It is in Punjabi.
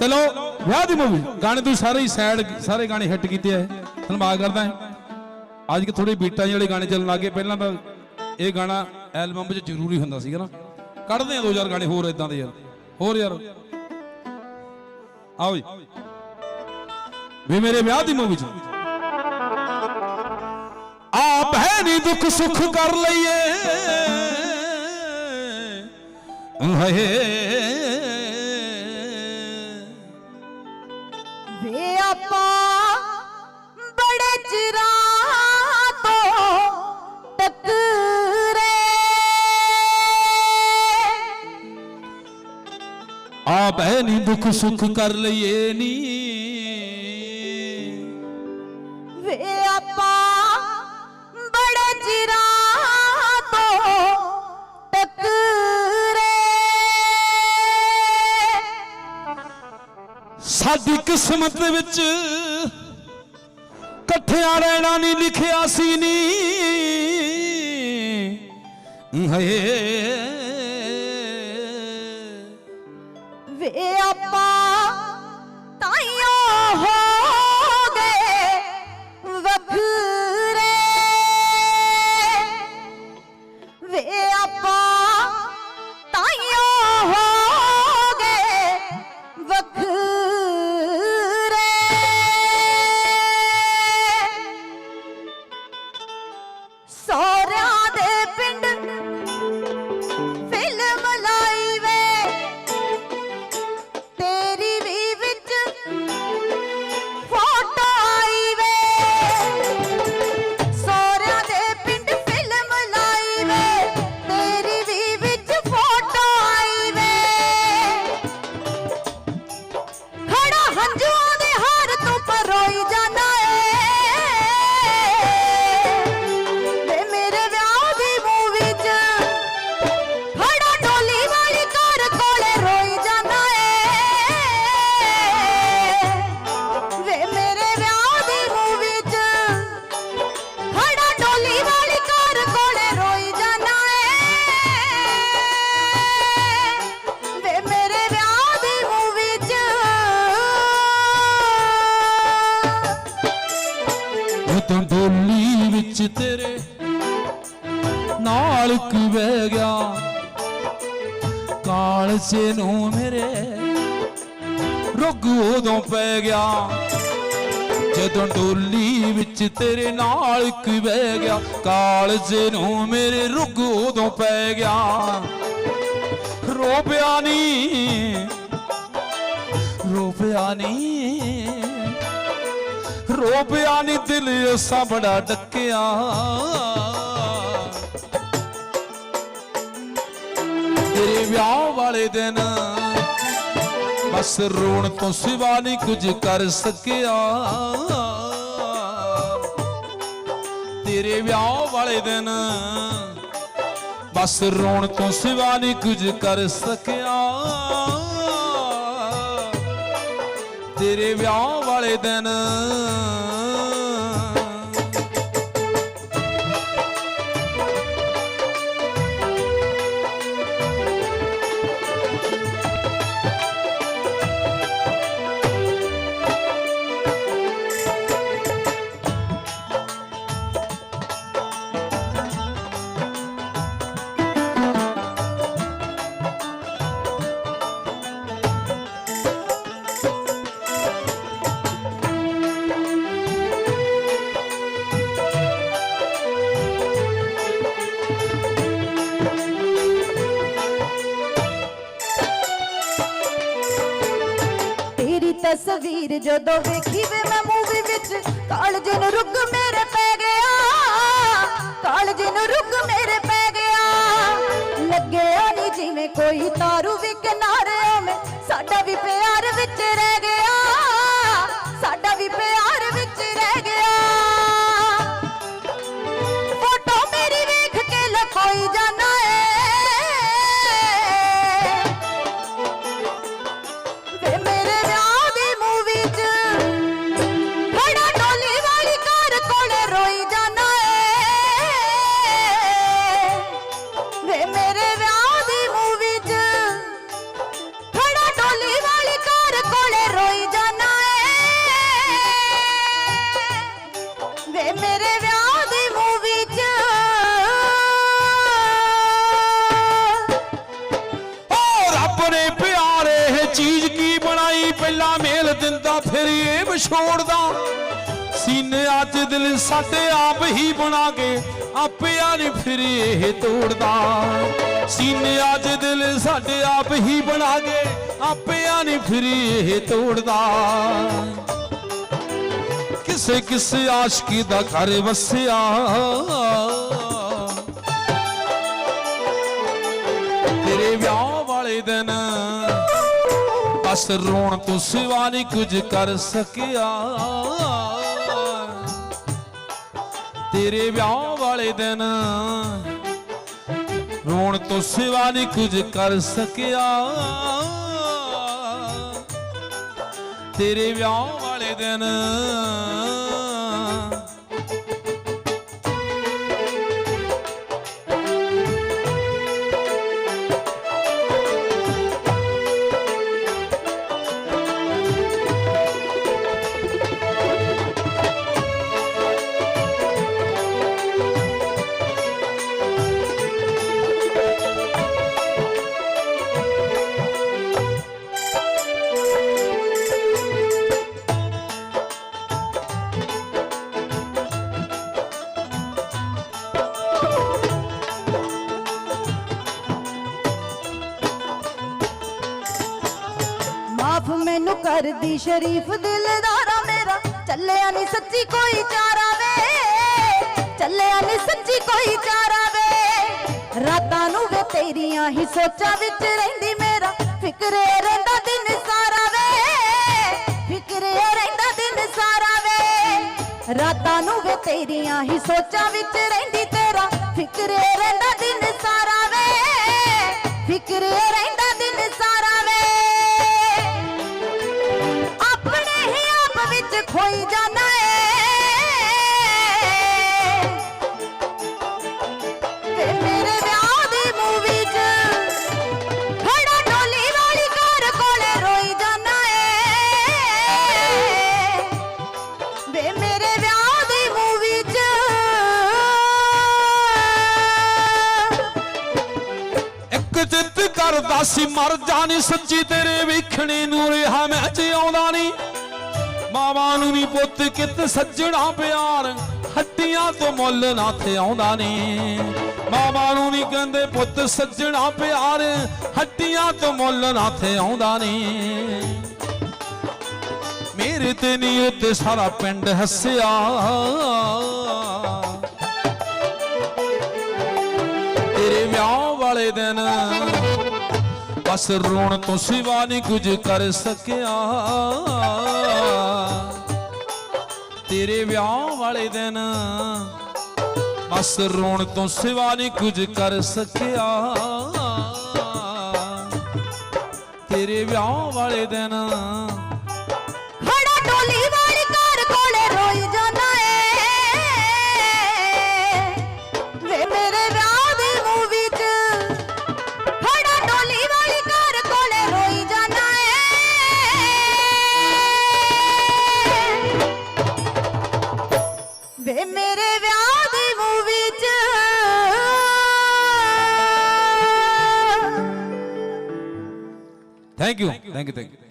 ਚਲੋ, ਵਿਆਹ ਦੀ ਮੂਵੀ ਗਾਣੇ ਤੂੰ ਸਾਰੇ ਹੀ ਸਾਈਡ ਸਾਰੇ ਗਾਣੇ ਹਿੱਟ ਕੀਤੇ ਆ ਧੰਨਵਾਦ ਕਰਦਾ ਅੱਜ ਕਿ ਥੋੜੇ ਬੀਟਾਂ ਜਿਹੇ ਗਾਣੇ ਚੱਲਣ ਲੱਗੇ ਪਹਿਲਾਂ ਤਾਂ ਇਹ ਗਾਣਾ ਐਲਬਮ ਵਿੱਚ ਜ਼ਰੂਰੀ ਹੁੰਦਾ ਸੀਗਾ ਨਾ। ਕੱਢਦੇ ਆ ਦੋ ਚਾਰ ਗਾਣੇ ਹੋਰ ਇਦਾਂ ਦੇ ਯਾਰ। ਹੋਰ ਯਾਰ। ਆਓ ਜੀ। ਵੀ ਮੇਰੇ ਵਿਆਹ ਦੀ ਮੂਵੀ ਚ। ਆਪ ਹੈ ਨਹੀਂ ਦੁੱਖ ਸੁੱਖ ਕਰ ਲਈਏ। ਹਏ। ਆਪ ਹੈ ਨਹੀਂ ਦੁੱਖ ਸੁੱਖ ਕਰ ਲਈਏ ਨੀ। ਵੇ ਆਪਾਂ ਬੜੇ ਚਿਰਾਂ ਤੋਂ ਟਕਰੇ। ਸਾਡੀ ਕਿਸਮਤ ਦੇ ਵਿੱਚ ਇਕੱਠਿਆਂ ਰਹਿਣਾ ਨਹੀਂ ਲਿਖਿਆ ਸੀ ਨੀ। ਹਏ ਉਦੋਂ ਡੋਲੀ ਵਿੱਚ ਤੇਰੇ ਨਾਲ ਕੀ ਬਹਿ ਗਿਆ। ਕਾਲਸੇ ਨੂੰ ਮੇਰੇ ਰੁੱਗ ਉਦੋਂ ਪੈ ਗਿਆ। ਜਦੋਂ ਡੋਲੀ ਵਿੱਚ ਤੇਰੇ ਨਾਲ ਇੱਕ ਬਹਿ ਗਿਆ ਕਾਲਜੇ ਨੂੰ ਮੇਰੇ ਰੁੱਗ ਉਦੋਂ ਪੈ ਗਿਆ। ਰੋਪਿਆ ਨਹੀਂ ਰੋਪਿਆ ਨਹੀਂ ਰੋਪਿਆ ਨੀ ਦਿਲ ਅਸਾਂ ਬੜਾ ਡੱਕਿਆ। ਤੇਰੇ ਵਿਆਹ ਵਾਲੇ ਦਿਨ ਬਸ ਰੋਣ ਤੋਂ ਸਿਵਾ ਨਹੀਂ ਕੁਝ ਕਰ ਸਕਿਆ। ਤੇਰੇ ਵਿਆਹ ਵਾਲੇ ਦਿਨ ਬਸ ਰੋਣ ਤੋਂ ਸਿਵਾ ਨਹੀਂ ਕੁਝ ਕਰ ਸਕਿਆ। ਤੇਰੇ ਵਿਆਹ ਵਾਲੇ ਦਿਨ ਤਸਵੀਰ ਜਦੋਂ ਵੇਖੀ ਵੇ ਮੈਂ ਮੂਵੀ ਵਿੱਚ, ਕਾਲਜ ਨੂੰ ਰੁੱਗ ਮੇਰੇ ਪੈ ਗਿਆ। ਕਾਲਜ ਨੂੰ ਰੁੱਗ ਮੇਰੇ ਪੈ ਗਿਆ। ਲੱਗਿਆ ਨਹੀਂ ਜਿਵੇਂ ਕੋਈ ਤਾਰੂ ਵੀ ਕਿਨਾਰੇ ਮੈਂ ਸਾਡਾ ਵੀ ਪਿਆਰ ਵਿੱਚ ਰਹਿ ਗਿਆ। ਵਿਛੋੜਦਾ ਸੀਨੇ ਅੱਜ ਦਿਲ ਸਾਡੇ ਆਪ ਹੀ ਬਣਾ ਕੇ ਆਪਿਆਂ ਨੇ ਫਿਰ ਇਹ ਤੋੜਦਾ। ਸੀਨੇ ਅੱਜ ਦਿਲ ਸਾਡੇ ਆਪ ਹੀ ਬਣਾ ਕੇ ਆਪਿਆਂ ਨੇ ਫਿਰ ਇਹ ਤੋੜਦਾ। ਕਿਸੇ ਕਿਸੇ ਆਸ਼ਕੀ ਦਾ ਘਰ ਵਸਿਆ। ਤੇਰੇ ਵਿਆਹ ਵਾਲੇ ਦਿਨ ਬਸ ਰੋਣ ਤੋਂ ਸਿਵਾ ਨਹੀਂ ਕੁਝ ਕਰ ਸਕਿਆ। ਤੇਰੇ ਵਿਆਹ ਵਾਲੇ ਦਿਨ ਰੋਣ ਤੋਂ ਸਿਵਾ ਨਹੀਂ ਕੁਝ ਕਰ ਸਕਿਆ। ਤੇਰੇ ਵਿਆਹ ਵਾਲੇ ਦਿਨ ਕਰਦੀ ਸ਼ਰੀਫ ਦਿਲਦਾਰਾ ਮੇਰਾ। ਚੱਲਿਆ ਨਹੀਂ ਸੱਚੀ ਕੋਈ ਚਾਰਾ ਵੇ। ਚੱਲਿਆ ਨਹੀਂ ਸੱਚੀ ਕੋਈ ਚਾਰਾ ਵੇ। ਰਾਤਾਂ ਨੂੰ ਵੇ ਤੇਰੀਆਂ ਹੀ ਸੋਚਾਂ ਵਿੱਚ ਰਹਿੰਦੀ ਮੇਰਾ। ਫਿਕਰੇ ਰਹਿੰਦਾ ਦਿਨ ਸਾਰਾ ਵੇ। ਫਿਕਰੇ ਰਹਿੰਦਾ ਦਿਨ ਸਾਰਾ ਵੇ। ਰਾਤਾਂ ਨੂੰ ਵੇ ਤੇਰੀਆਂ ਹੀ ਸੋਚਾਂ ਵਿੱਚ ਰਹਿੰਦੀ ਤੇਰਾ। ਫਿਕਰੇ ਰਹਿੰਦਾ ਇੱਕ ਕਰਦਾ ਸੀ, ਮਰ ਜਾਣੀ ਸੱਚੀ ਤੇਰੇ ਵੇਖਣੇ ਨੂੰ ਰਿਹਾ ਮੈਂ ਜਿਉਂਦਾ ਨਹੀਂ ਮਾਵਾਂ ਨੂੰ ਨਹੀਂ ਪੁੱਤ ਕਿਤ ਸੱਜਣਾ ਪਿਆਰ ਹੱਟੀਆਂ ਤੋਂ ਮੁੱਲ ਨਾ ਤੇ ਆਉਂਦਾ ਨਹੀਂ ਮਾਵਾਂ ਨੂੰ ਨਹੀਂ ਕਹਿੰਦੇ ਪੁੱਤ ਸੱਜਣਾ ਪਿਆਰ ਹੱਟੀਆਂ ਤੋਂ ਮੁੱਲ ਨਾ ਤੇ ਆਉਂਦਾ ਨਹੀਂ ਮੇਰੇ ਤੇ ਨਹੀਂ ਉੱਤੇ ਸਾਰਾ ਪਿੰਡ ਹੱਸਿਆ। ਵਿਆਹ ਵਾਲੇ ਦਿਨ। ਬਸ ਰੋਣ ਤੋਂ ਸਿਵਾ ਨਹੀਂ ਕੁਝ ਕਰ ਸਕਿਆ। ਤੇਰੇ ਵਿਆਹ ਵਾਲੇ ਦਿਨ। ਬਸ ਰੋਣ ਤੋਂ ਸਿਵਾ ਨਹੀਂ ਕੁਝ ਕਰ ਸਕਿਆ। ਤੇਰੇ ਵਿਆਹ ਵਾਲੇ ਦਿਨ। ਵੇ ਮੇਰੇ ਵਿਆਹ ਦੀ ਮੂਵੀ 'ਚ। Thank you thank you thank you thank you